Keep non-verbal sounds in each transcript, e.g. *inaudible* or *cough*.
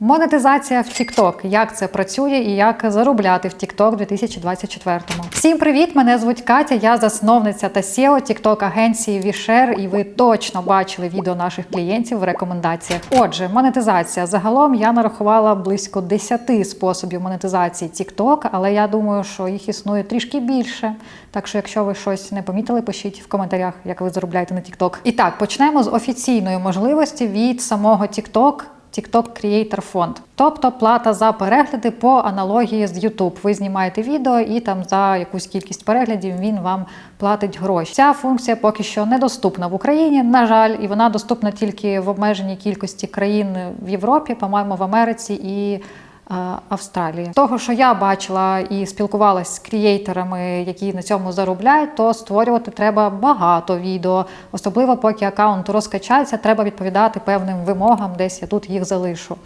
Монетизація в TikTok. Як це працює і як заробляти в TikTok у 2024-му. Всім привіт! Мене звуть Катя. Я засновниця та SEO TikTok агенції Вішер, і ви точно бачили відео наших клієнтів в рекомендаціях. Отже, монетизація. Загалом я нарахувала близько 10 способів монетизації TikTok, але я думаю, що їх існує трішки більше. Так що, якщо ви щось не помітили, пишіть в коментарях, як ви заробляєте на TikTok. І так, почнемо з офіційної можливості від самого TikTok. TikTok Creator Fund. тобто плата за перегляди по аналогії з YouTube. Ви знімаєте відео і там за якусь кількість переглядів він вам платить гроші. Ця функція поки що недоступна в Україні, на жаль, і вона доступна тільки в обмеженій кількості країн в Європі, по-моєму, в Америці і. Е, Австралії. Того, що я бачила і спілкувалася з крієйтерами, які на цьому заробляють, то створювати треба багато відео, особливо поки аккаунт розкачається, треба відповідати певним вимогам, десь я тут їх залишу.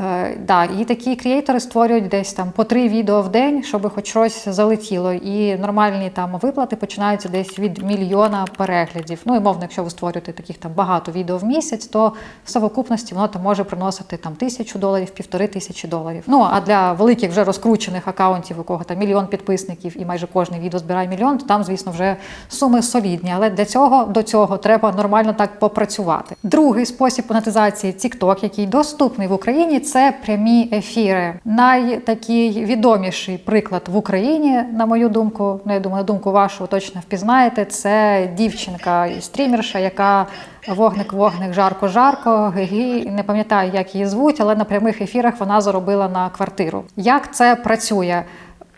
Е, да, і такі креатори створюють десь там по три відео в день, щоб хоч щось залетіло. І нормальні там виплати починаються десь від мільйона переглядів. Ну і мовно, якщо ви створюєте таких там багато відео в місяць, то в совокупності воно там може приносити там тисячу доларів, півтори тисячі доларів. Ну а для великих вже розкручених акаунтів, у кого там мільйон підписників і майже кожне відео збирає мільйон, то там, звісно, вже суми солідні. Але для цього до цього треба нормально так попрацювати. Другий спосіб монетизації TikTok, який доступний в Україні, це прямі ефіри. Найтакий відоміший приклад в Україні, на мою думку, ну я думаю, на думку вашу точно впізнаєте. Це дівчинка стрімерша, яка вогник, вогник, жарко, жарко, Гегі Не пам'ятаю, як її звуть, але на прямих ефірах вона заробила на квартиру. Як це працює?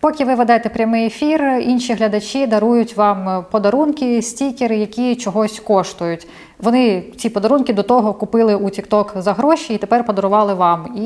Поки ви ведете прямий ефір, інші глядачі дарують вам подарунки, стікери, які чогось коштують. Вони ці подарунки до того купили у TikTok за гроші і тепер подарували вам. І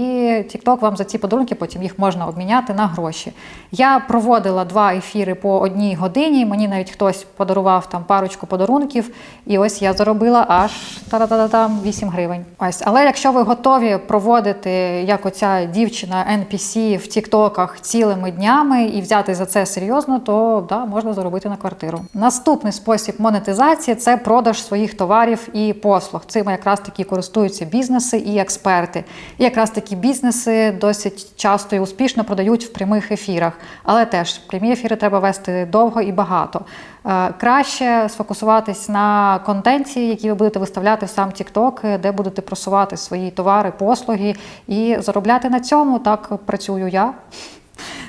TikTok вам за ці подарунки потім їх можна обміняти на гроші. Я проводила два ефіри по одній годині. Мені навіть хтось подарував там парочку подарунків, і ось я заробила аж та-та-та-там 8 гривень. Ось, але якщо ви готові проводити як оця дівчина NPC в Тіктоках цілими днями і взяти за це серйозно, то да, можна заробити на квартиру. Наступний спосіб монетизації це продаж своїх товарів і послуг. Цим якраз таки користуються бізнеси і експерти. І якраз такі бізнеси досить часто і успішно продають в прямих ефірах. Але теж прямі ефіри треба вести довго і багато. Е, Краще сфокусуватись на контенті, який ви будете виставляти в сам TikTok, де будете просувати свої товари, послуги і заробляти на цьому. Так працюю я.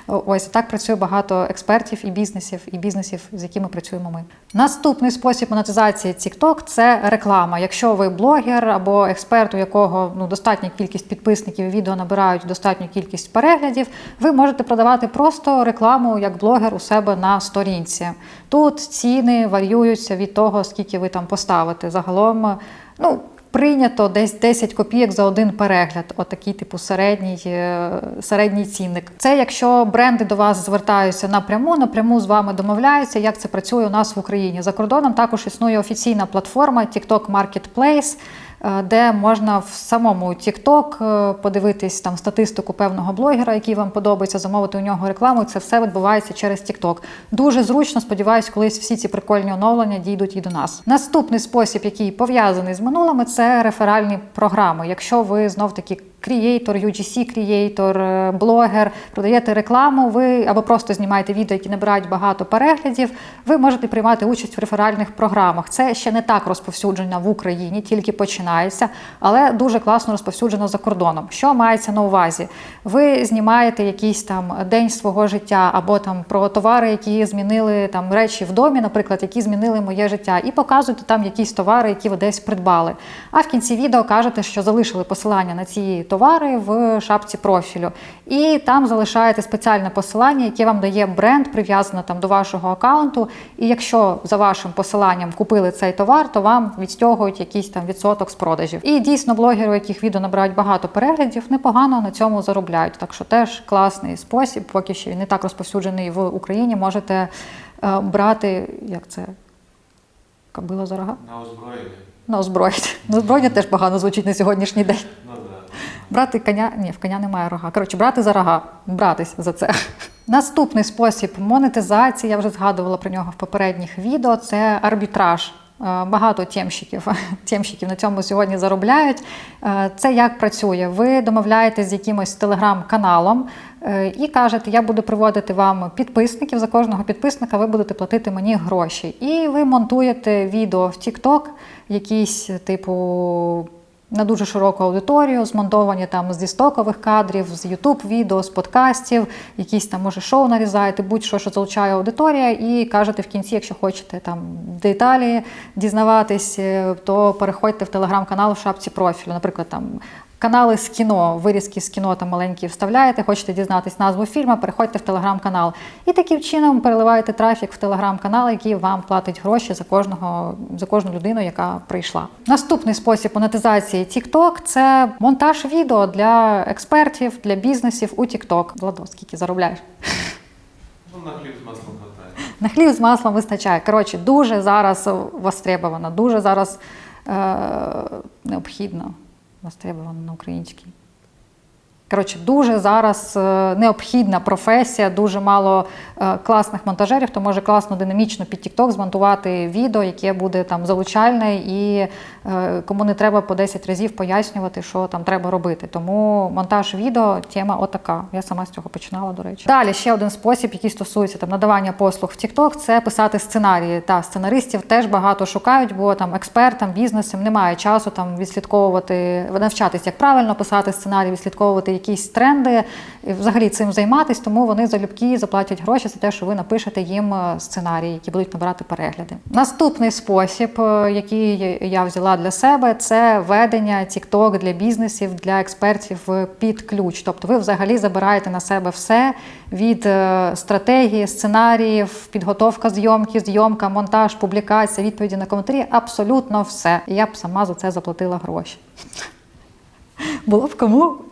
Ось так працює багато експертів і бізнесів, і бізнесів, з якими працюємо ми. Наступний спосіб монетизації TikTok – це реклама. Якщо ви блогер або експерт, у якого ну достатня кількість підписників, відео набирають достатню кількість переглядів, ви можете продавати просто рекламу як блогер у себе на сторінці. Тут ціни варіюються від того, скільки ви там поставите. Загалом, ну. Прийнято десь 10 копійок за один перегляд, отакий типу середній, е, середній цінник. Це якщо бренди до вас звертаються напряму, напряму з вами домовляються, як це працює у нас в Україні. За кордоном також існує офіційна платформа TikTok Marketplace, де можна в самому TikTok е, подивитись там статистику певного блогера, який вам подобається, замовити у нього рекламу. Це все відбувається через TikTok. Дуже зручно, сподіваюсь, колись всі ці прикольні оновлення дійдуть і до нас. Наступний спосіб, який пов'язаний з минулими, це реферальні програми. Якщо ви знов таки крієйтор, UGC крієйтор, блогер, продаєте рекламу, ви або просто знімаєте відео, які набирають багато переглядів, ви можете приймати участь в реферальних програмах. Це ще не так розповсюджено в Україні, тільки починається, але дуже класно розповсюджено за кордоном. Що мається на увазі? Ви знімаєте якийсь там день свого життя, або там про товари, які змінили там речі в домі, наприклад, які змінили моє життя, і показуєте там якісь товари, які ви десь придбали. А в кінці відео кажете, що залишили посилання на ці товари в шапці профілю. І там залишаєте спеціальне посилання, яке вам дає бренд, прив'язане там до вашого аккаунту. І якщо за вашим посиланням купили цей товар, то вам відстягують якийсь там відсоток з продажів. І дійсно блогери, у яких відео набирають багато переглядів, непогано на цьому заробляють. Так що теж класний спосіб, поки що він не так розповсюджений в Україні. Можете е, брати, як це кабила за рога? На озброєння. На озброєння. На озброєння теж погано звучить на сьогоднішній день. Брати коня, ні, в коня немає рога. Коротше, брати за рога, братись за це. *laughs* Наступний спосіб монетизації, я вже згадувала про нього в попередніх відео, це арбітраж. Е, Багато тємщиків, *laughs* тємщиків на цьому сьогодні заробляють. Е, Це як працює? Ви домовляєтесь з якимось телеграм-каналом е, і кажете, я буду приводити вам підписників. За кожного підписника ви будете платити мені гроші. І ви монтуєте відео в TikTok, якісь типу. На дуже широку аудиторію, змонтовані там з дістокових кадрів, з Ютуб відео, з подкастів, якісь там може шоу нарізаєте, будь-що, що залучає аудиторія, і кажете в кінці, якщо хочете там деталі дізнаватись, е, то переходьте в телеграм-канал в шапці профілю. Наприклад, там канали з кіно, вирізки з кіно там маленькі вставляєте, хочете дізнатись назву фільму, переходьте в телеграм-канал. І таким чином переливаєте трафік в телеграм-канал, який вам платить гроші за кожного за кожну людину, яка прийшла. Наступний спосіб монетизації TikTok – це монтаж відео для експертів, для бізнесів у TikTok. Владо, скільки заробляєш? Ну, на хліб з маслом хватає. На хліб з маслом вистачає. Коротше, дуже зараз востребовано, дуже зараз е, необхідно. Востребовано на українській. Коротше, дуже зараз е, необхідна професія, дуже мало е, класних монтажерів, хто може класно, динамічно під TikTok змонтувати відео, яке буде там залучальне, і е, кому не треба по 10 разів пояснювати, що там треба робити. Тому монтаж відео тема отака. Я сама з цього починала, до речі. Далі ще один спосіб, який стосується там надавання послуг в TikTok, це писати сценарії. Та сценаристів теж багато шукають, бо там експертам, бізнесам немає часу там відслідковувати, навчатись, як правильно писати сценарій, відслідковувати якісь тренди, і взагалі цим займатись, тому вони залюбки заплатять гроші за те, що ви напишете їм е, сценарії, які будуть набирати перегляди. Наступний спосіб, е, який я взяла для себе, це ведення TikTok для бізнесів, для експертів е, під ключ. Тобто ви взагалі забираєте на себе все від стратегії, сценаріїв, підготовка зйомки, зйомка, монтаж, публікація, відповіді на коментарі абсолютно все. І я б сама за це заплатила гроші. Було б кому.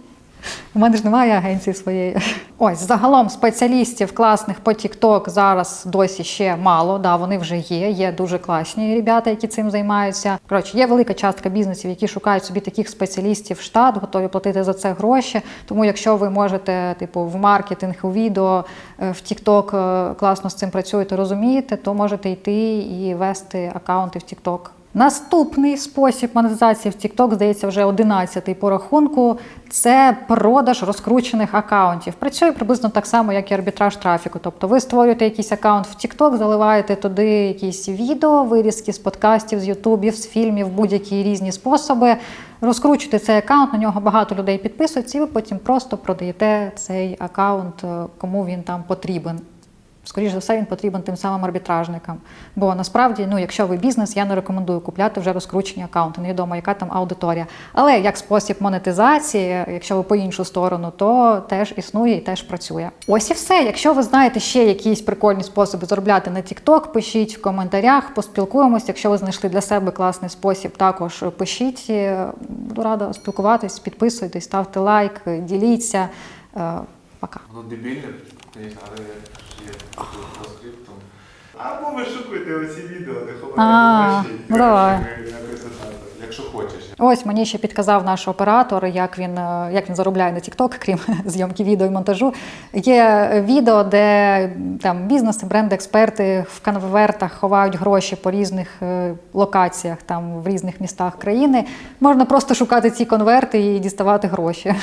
У мене ж немає агенції своєї. Ось загалом спеціалістів класних по TikTok зараз досі ще мало. Да, вони вже є. Є дуже класні ребята, які цим займаються. Коротше, є велика частка бізнесів, які шукають собі таких спеціалістів в штат, готові платити за це гроші. Тому, якщо ви можете, типу, в маркетинг, у відео, е, в TikTok е, класно з цим працюєте, розумієте, то можете йти і вести аккаунти в TikTok. Наступний спосіб монетизації в TikTok, здається, вже 11-й по рахунку. Це продаж розкручених акаунтів. Працює приблизно так само, як і арбітраж трафіку. Тобто ви створюєте якийсь акаунт в TikTok, заливаєте туди якісь відео, вирізки з подкастів, з ютубів, з фільмів, будь-які різні способи. Розкручуєте цей акаунт, на нього багато людей підписуються, і ви потім просто продаєте цей акаунт, е, кому він там потрібен. Скоріше за все, він потрібен тим самим арбітражникам. Бо насправді, ну, якщо ви бізнес, я не рекомендую купляти вже розкручені акаунти. Невідомо, яка там аудиторія. Але як спосіб монетизації, якщо ви по іншу сторону, то теж існує і теж працює. Ось і все. Якщо ви знаєте ще якісь прикольні способи заробляти на TikTok, пишіть в коментарях, поспілкуємось. Якщо ви знайшли для себе класний спосіб, також пишіть. Буду рада спілкуватись, підписуйтесь, ставте лайк, діліться. Е, Пока. Воно дебільне, але по скрипту. Або вишукуйте оці відео, де А, ховаєте гроші. ну давай. Якщо хочеш. Ось мені ще підказав наш оператор, як він, е, як він заробляє на TikTok, *laughs* крім зйомки відео і монтажу. Є відео, де там бізнеси, бренди, експерти в конвертах ховають гроші по різних е, локаціях, там в різних містах країни. Можна просто шукати ці конверти і діставати гроші.